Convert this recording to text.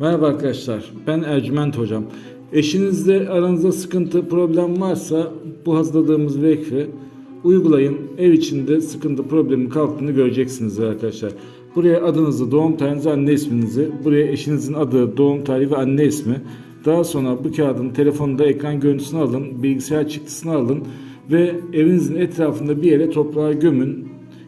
Merhaba arkadaşlar, ben Ercüment Hocam. Eşinizle aranızda sıkıntı, problem varsa bu hazırladığımız vekfi uygulayın. Ev içinde sıkıntı, problemin kalktığını göreceksiniz arkadaşlar. Buraya adınızı, doğum tarihinizi, anne isminizi, buraya eşinizin adı, doğum tarihi ve anne ismi. Daha sonra bu kağıdın telefonda ekran görüntüsünü alın, bilgisayar çıktısını alın ve evinizin etrafında bir yere toprağa gömün.